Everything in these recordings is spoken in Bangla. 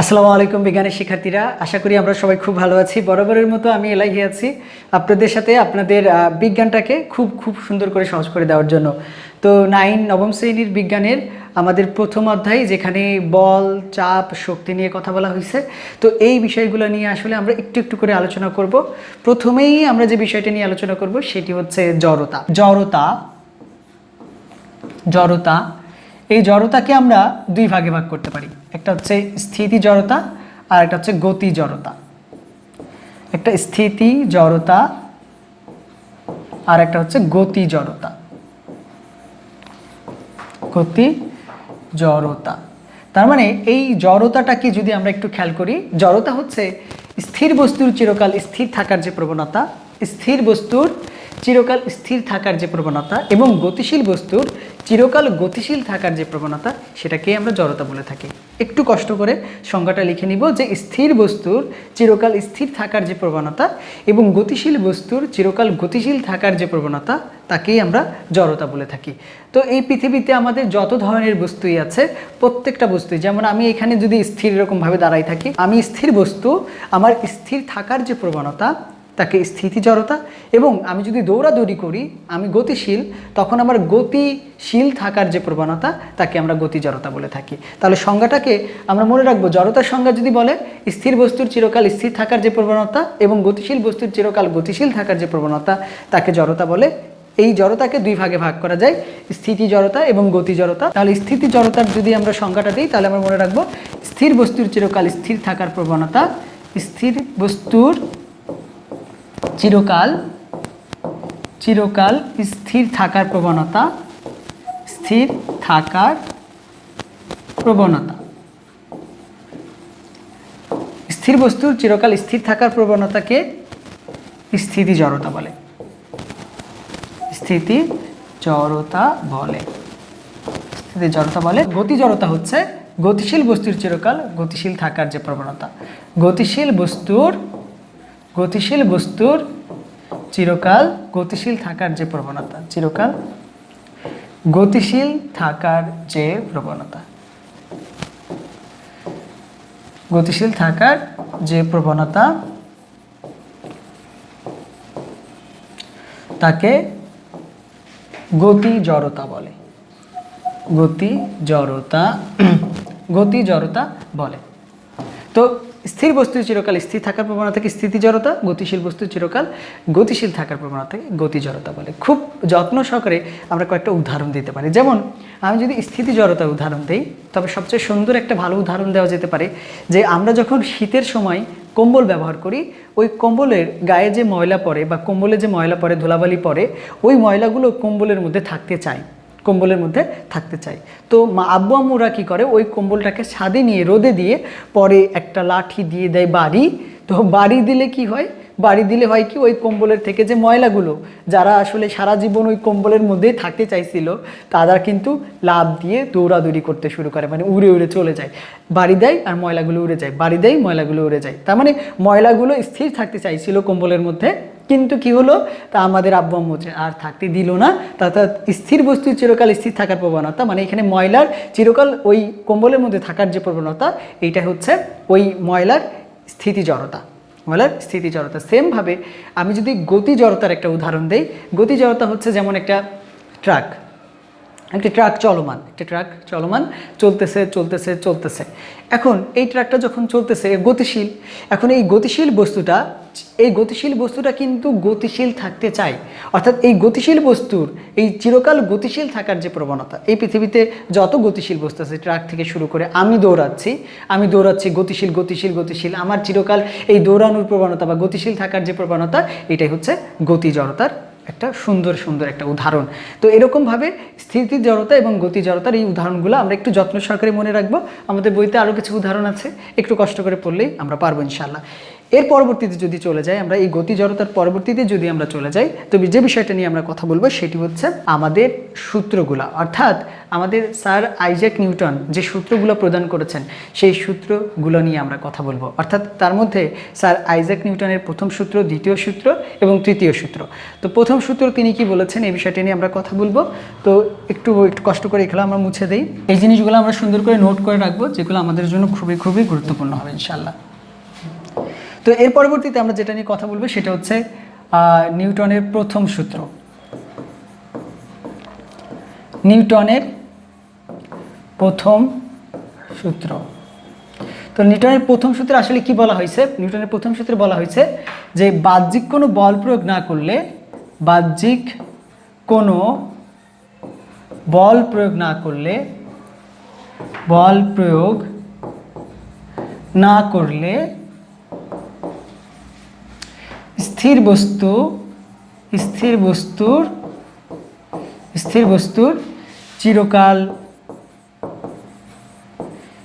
আসসালামু আলাইকুম বিজ্ঞানের শিক্ষার্থীরা। আশা করি আমরা সবাই খুব ভালো আছি। বরাবরের মতো আমি এলাহি আছি আপনাদের সাথে আপনাদের বিজ্ঞানটাকে খুব খুব সুন্দর করে সহজ করে দেওয়ার জন্য। তো নাইন নবম শ্রেণির বিজ্ঞানের আমাদের প্রথম অধ্যায় যেখানে বল, চাপ, শক্তি নিয়ে কথা বলা হয়েছে। তো এই বিষয়গুলো নিয়ে আসলে আমরা একটু একটু করে আলোচনা করব। প্রথমেই আমরা যে বিষয়টা নিয়ে আলোচনা করব সেটি হচ্ছে জড়তা। জড়তা জড়তা এই জড়তাকে আমরা দুই ভাগে ভাগ করতে পারি। একটা হচ্ছে স্থিতি জড়তা আর একটা হচ্ছে গতি জড়তা। একটা স্থিতি জড়তা আর একটা হচ্ছে গতি জড়তা। গতি জড়তা। তার মানে এই জড়তাটাকে যদি আমরা একটু খেয়াল করি, জড়তা হচ্ছে স্থির বস্তুর চিরকাল স্থির থাকার যে প্রবণতা, স্থির বস্তুর চিরকাল স্থির থাকার যে প্রবণতা এবং গতিশীল বস্তুর চিরকাল গতিশীল থাকার যে প্রবণতা, সেটাকে আমরা জড়তা বলে থাকি। একটু কষ্ট করে সংজ্ঞাটা লিখে নিব যে স্থির বস্তুর চিরকাল স্থির থাকার যে প্রবণতা এবং গতিশীল বস্তুর চিরকাল গতিশীল থাকার যে প্রবণতা, তাকেই আমরা জড়তা বলে থাকি। তো এই পৃথিবীতে আমাদের যত ধরনের বস্তুই আছে, প্রত্যেকটা বস্তুই, যেমন আমি এখানে যদি স্থির এরকমভাবে দাঁড়াই থাকি, আমি স্থির বস্তু, আমার স্থির থাকার যে প্রবণতা তাকে স্থিতি জড়তা এবং আমি যদি দৌড়াদৌড়ি করি, আমি গতিশীল, তখন আমার গতিশীল থাকার যে প্রবণতা, তাকে আমরা গতি জড়তা বলে থাকি। তাহলে সংজ্ঞাটাকে আমরা মনে রাখব, জড়তার সংজ্ঞা যদি বলে, স্থির বস্তুর চিরকাল স্থির থাকার যে প্রবণতা এবং গতিশীল বস্তুর চিরকাল গতিশীল থাকার যে প্রবণতা, তাকে জড়তা বলে। এই জড়তাকে দুই ভাগে ভাগ করা যায় স্থিতি জড়তা এবং গতি জড়তা তাহলে স্থিতি জড়তার যদি আমরা সংজ্ঞাটা দিই, তাহলে আমরা মনে রাখব, স্থির বস্তুর চিরকাল স্থির থাকার প্রবণতা, স্থির বস্তুর চিরকাল চিরকাল স্থির থাকার প্রবণতা, স্থির থাকার প্রবণতা। স্থির বস্তুর চিরকাল স্থির থাকার প্রবণতাকে স্থিতি জড়তা বলে। স্থিতি জড়তা বলে। স্থিতি জড়তা বলে গতি জড়তা হচ্ছে গতিশীল বস্তুর চিরকাল গতিশীল থাকার যে প্রবণতা। গতিশীল বস্তুর গতিশীল বস্তুর চিরকাল গতিশীল থাকার যে প্রবণতা, চিরকাল গতিশীল থাকার যে প্রবণতা। গতিশীল থাকার যে প্রবণতা, তাকে গতি জড়তা বলে। গতি জড়তা গতি জড়তা বলে। তো স্থির বস্তু চিরকাল স্থির থাকার প্রবণতাকে স্থিতি জড়তা, গতিশীল বস্তু চিরকাল গতিশীল থাকার প্রবণতাকে গতি জড়তা বলে। খুব যত্ন সহকারে আমরা কয়েকটা উদাহরণ দিতে পারি। যেমন, আমি যদি স্থিতি জড়তার উদাহরণ দিই, তবে সবচেয়ে সুন্দর একটা ভালো উদাহরণ দেওয়া যেতে পারে যে, আমরা যখন শীতের সময় কম্বল ব্যবহার করি, ওই কম্বলের গায়ে যে ময়লা পড়ে বা কম্বলে যে ময়লা পড়ে, ধুলাবালি পড়ে, ওই ময়লাগুলো কম্বলের মধ্যে থাকতে চায়। কম্বলের মধ্যে থাকতে চাই। তো মা আব্বু আম্মুরা কী করে? ওই কম্বলটাকে ছাদে নিয়ে, রোদে দিয়ে পরে একটা লাঠি দিয়ে দেয় বাড়ি। তো বাড়ি দিলে কি হয়? বাড়ি দিলে হয় কি? ওই কম্বলের থেকে যে ময়লাগুলো, যারা আসলে সারা জীবন ওই কম্বলের মধ্যেই থাকতে চাইছিল, তারা কিন্তু লাভ দিয়ে দৌড়াদৌড়ি করতে শুরু করে। মানে উড়ে উড়ে চলে যায়। বাড়ি দেয় আর ময়লাগুলো উড়ে যায়। বাড়ি দেয়, ময়লাগুলো উড়ে যায়। তার মানে ময়লাগুলো স্থির থাকতে চাইছিল কম্বলের মধ্যে। কিন্তু কি হলো? তা আমাদের আব্বু আম্মু আর থাকতে দিল না, তা স্থির বস্তু চিরকাল স্থির থাকার প্রবণতা মানে এখানে ময়লার চিরকাল ওই কম্বলের মধ্যে থাকার যে প্রবণতা, এইটা হচ্ছে ওই ময়লার স্থিতি জড়তা। ময়লার স্থিতি জড়তা। সেমভাবে আমি যদি গতি জড়তার একটা উদাহরণ দেই, গতি জড়তা হচ্ছে যেমন একটা ট্রাক একটা ট্রাক চলমান, একটা ট্রাক চলমান, চলতেছে চলতেছে চলতেছে। এখন এই ট্রাকটা যখন চলতেছে গতিশীল। এখন এই গতিশীল বস্তুটা, এই গতিশীল বস্তুটা কিন্তু গতিশীল থাকতে চায়। অর্থাৎ এই গতিশীল বস্তুর, এই চিরকাল গতিশীল থাকার যে প্রবণতা, এই পৃথিবীতে যত গতিশীল বস্তু আছে, ট্রাক থেকে শুরু করে আমি দৌড়াচ্ছি আমি দৌড়াচ্ছি গতিশীল গতিশীল গতিশীল। আমার চিরকাল এই দৌড়ানোর প্রবণতা বা গতিশীল থাকার যে প্রবণতা, এটাই হচ্ছে গতি জড়তার একটা সুন্দর সুন্দর একটা উদাহরণ। তো এরকমভাবে স্থিতি জড়তা এবং গতি জড়তার এই উদাহরণগুলো আমরা একটু যত্ন সহকারে মনে রাখব। আমাদের বইতে আরও কিছু উদাহরণ আছে। একটু কষ্ট করে পড়লেই আমরা পারব ইনশাল্লাহ এর পরবর্তীতে যদি চলে যাই, আমরা এই গতি জড়তার পরবর্তীতে যদি আমরা চলে যাই তো যে বিষয়টা নিয়ে আমরা কথা বলব সেটি হচ্ছে আমাদের সূত্রগুলা। অর্থাৎ আমাদের স্যার আইজ্যাক নিউটন যে সূত্রগুলো প্রদান করেছেন, সেই সূত্রগুলো নিয়ে আমরা কথা বলব। অর্থাৎ তার মধ্যে স্যার আইজ্যাক নিউটনের প্রথম সূত্র, দ্বিতীয় সূত্র এবং তৃতীয় সূত্র। তো প্রথম সূত্র তিনি কি বলেছেন এই বিষয়টি নিয়ে আমরা কথা বলব। তো একটু একটু কষ্ট করে এগুলো আমরা মুছে দিই। এই জিনিসগুলো আমরা সুন্দর করে নোট করে রাখব, যেগুলো আমাদের জন্য খুবই খুবই গুরুত্বপূর্ণ হবে ইনশাল্লাহ তো এর পরবর্তীতে আমরা যেটা নিয়ে কথা বলব সেটা হচ্ছে নিউটনের প্রথম সূত্র। নিউটনের প্রথম সূত্র। তো নিউটনের প্রথম সূত্রে আসলে কি বলা হয়েছে? নিউটনের প্রথম সূত্রে বলা হয়েছে যে বাহ্যিক কোনো বল প্রয়োগ না করলে বাহ্যিক কোনো বল প্রয়োগ না করলে, বল প্রয়োগ না করলে স্থির বস্তু, স্থির বস্তুর স্থির বস্তুর চিরকাল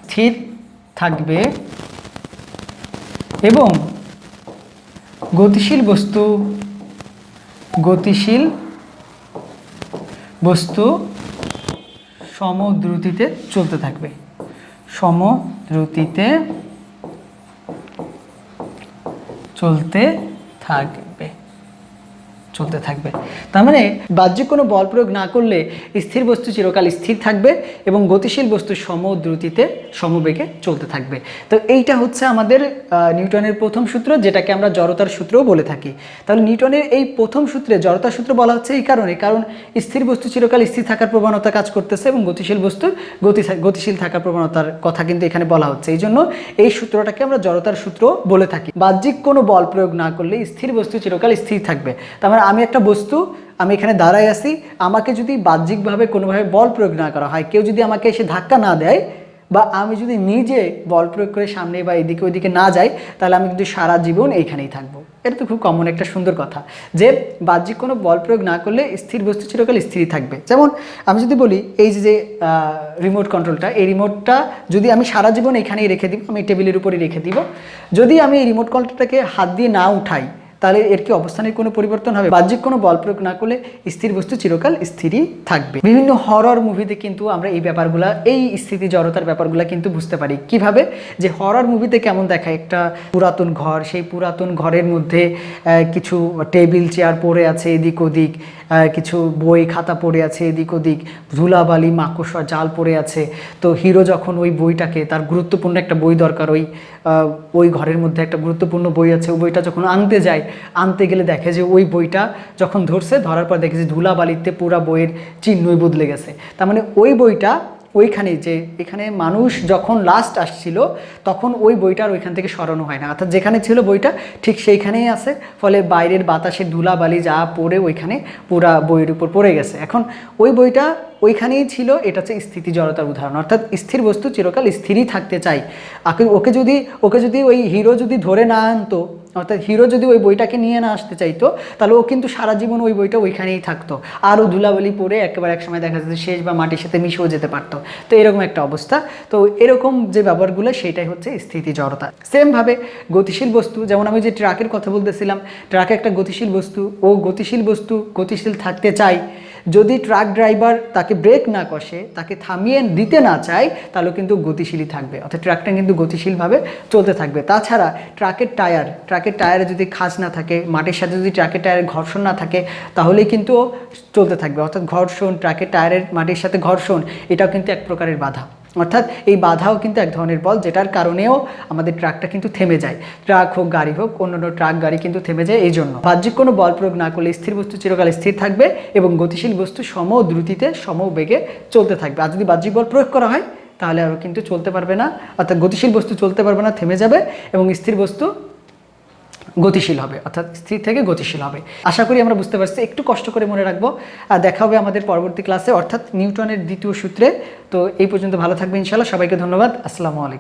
স্থির থাকবে এবং গতিশীল বস্তু গতিশীল বস্তু সমদ্রুতিতে চলতে থাকবে। সমদ্রুতিতে চলতে থাকবে চলতে থাকবে। তার মানে বাহ্যিক কোনো বল প্রয়োগ না করলে স্থির বস্তু চিরকাল স্থির থাকবে এবং গতিশীল বস্তু সমদ্রুতিতে সমবেগে চলতে থাকবে। তো এইটা হচ্ছে আমাদের নিউটনের প্রথম সূত্র, যেটাকে আমরা জড়তার সূত্রও বলে থাকি। তাহলে নিউটনের এই প্রথম সূত্রে জড়তার সূত্র বলা হচ্ছে এই কারণে, কারণ স্থির বস্তু চিরকাল স্থির থাকার প্রবণতা কাজ করতেছে এবং গতিশীল বস্তুর গতি গতিশীল থাকার প্রবণতার কথা কিন্তু এখানে বলা হচ্ছে। এই জন্য এই সূত্রটাকে আমরা জড়তার সূত্র বলে থাকি। বাহ্যিক কোনো বল প্রয়োগ না করলে স্থির বস্তু চিরকাল স্থির থাকবে। তার মানে আমি একটা বস্তু, আমি এখানে দাঁড়ায় আছি, আমাকে যদি বাহ্যিকভাবে কোনোভাবে বল প্রয়োগ না করা হয়, কেউ যদি আমাকে এসে ধাক্কা না দেয় বা আমি যদি নিজে বল প্রয়োগ করে সামনে বা এদিকে ওইদিকে না যাই, তাহলে আমি কিন্তু সারা জীবন এইখানেই থাকব। এটা তো খুব কমন একটা সুন্দর কথা যে বাহ্যিক কোনো বল প্রয়োগ না করলে স্থির বস্তু চিরকাল স্থিরই থাকবে। যেমন আমি যদি বলি, এই যে রিমোট কন্ট্রোলটা এই রিমোটটা যদি আমি সারা জীবন এখানেই রেখে দিব, আমি টেবিলের উপরে রেখে দিব, যদি আমি এই রিমোট কন্ট্রোলটাকে হাত দিয়ে না উঠাই তাহলে এর কি অবস্থানের কোনো পরিবর্তন হবে? বাহ্যিক কোনো বল প্রয়োগ না করলে স্থির বস্তু চিরকাল স্থিরই থাকবে। বিভিন্ন হরর মুভিতে কিন্তু আমরা এই ব্যাপারগুলো, এই স্থিতি জড়তার ব্যাপারগুলো কিন্তু বুঝতে পারি। কীভাবে? যে হরর মুভিতে কেমন দেখায়? একটা পুরাতন ঘর, সেই পুরাতন ঘরের মধ্যে কিছু টেবিল চেয়ার পড়ে আছে এদিক ওদিক। কিছু বই, খাতা পড়ে আছে এদিক ওদিক, ধুলাবালি, মাকড়সা, জাল পড়ে আছে। তো হিরো যখন ওই বইটাকে, তার গুরুত্বপূর্ণ একটা বই দরকার, ওই ওই ঘরের মধ্যে একটা গুরুত্বপূর্ণ বই আছে, ওই বইটা যখন আনতে যায়, আনতে গেলে দেখে যে ওই বইটা যখন ধরছে, ধরার পর দেখে যে ধুলাবালিতে পুরা বইয়ের চিহ্নই বদলে গেছে। তার মানে ওই বইটা ওইখানে যে, এখানে মানুষ যখন লাস্ট আসছিল, তখন ওই বইটার ওইখান থেকে সরানো হয় না। অর্থাৎ যেখানে ছিল বইটা, ঠিক সেইখানেই আছে। ফলে বাইরের বাতাসে ধুলাবালি যা পড়ে ওইখানে পুরা বইয়ের উপর পড়ে গেছে। এখন ওই বইটা ওইখানেই ছিল, এটা হচ্ছে স্থিতি জড়তার উদাহরণ। অর্থাৎ স্থির বস্তু চিরকাল স্থিরই থাকতে চাই। ওকে যদি ওকে যদি ওই হিরো যদি ধরে না আনতো অর্থাৎ হিরো যদি ওই বইটাকে নিয়ে না আসতে চাইতো, তাহলে ও কিন্তু সারা জীবন ওই বইটা ওইখানেই থাকতো। আরও ধুলাবালি পড়ে একেবারে এক সময় দেখা যেত শেষ বা মাটির সাথে মিশেও যেতে পারতো। তো এরকম একটা অবস্থা। তো এরকম যে ব্যাপারগুলো, সেটাই হচ্ছে স্থিতি জড়তা। সেমভাবে গতিশীল বস্তু, যেমন আমি যে ট্রাকের কথা বলতেছিলাম, ট্রাক একটা গতিশীল বস্তু, ও গতিশীল বস্তু গতিশীল থাকতে চায় যদি ট্রাক ড্রাইভার তাকে ব্রেক না কষে, তাকে থামিয়ে দিতে না চায়, তাহলে কিন্তু গতিশীলই থাকবে। অর্থাৎ ট্রাকটা কিন্তু গতিশীলভাবে চলতে থাকবে। তাছাড়া ট্রাকের টায়ার ট্রাকের টায়ারে যদি খাঁজ না থাকে, মাটির সাথে যদি ট্রাকের টায়ারের ঘর্ষণ না থাকে, তাহলেই কিন্তু চলতে থাকবে। অর্থাৎ ঘর্ষণ ট্রাকের টায়ারের মাটির সাথে ঘর্ষণ, এটাও কিন্তু এক প্রকারের বাধা। অর্থাৎ এই বাধাও কিন্তু এক ধরনের বল, যেটার কারণেও আমাদের ট্রাকটা কিন্তু থেমে যায়। ট্রাক হোক, গাড়ি হোক অন্য অন্য ট্রাক, গাড়ি কিন্তু থেমে যায় এই জন্য। বাহ্যিক কোনো বল প্রয়োগ না করলে স্থির বস্তু চিরকাল স্থির থাকবে এবং গতিশীল বস্তু সম দ্রুতিতে, সম বেগে চলতে থাকবে। আর যদি বাহ্যিক বল প্রয়োগ করা হয়, তাহলে আরও কিন্তু চলতে পারবে না। অর্থাৎ গতিশীল বস্তু চলতে পারবে না, থেমে যাবে এবং স্থির বস্তু গতিশীল হবে, অর্থাৎ স্থির থেকে গতিশীল হবে। আশা করি আমরা বুঝতে পারছি, একটু কষ্ট করে মনে রাখব। আর দেখা হবে আমাদের পরবর্তী ক্লাসে, অর্থাৎ নিউটনের দ্বিতীয় সূত্রে। তো এই পর্যন্ত ভালো থাকবে ইনশাল্লাহ সবাইকে ধন্যবাদ। আসসালামু আলাইকুম।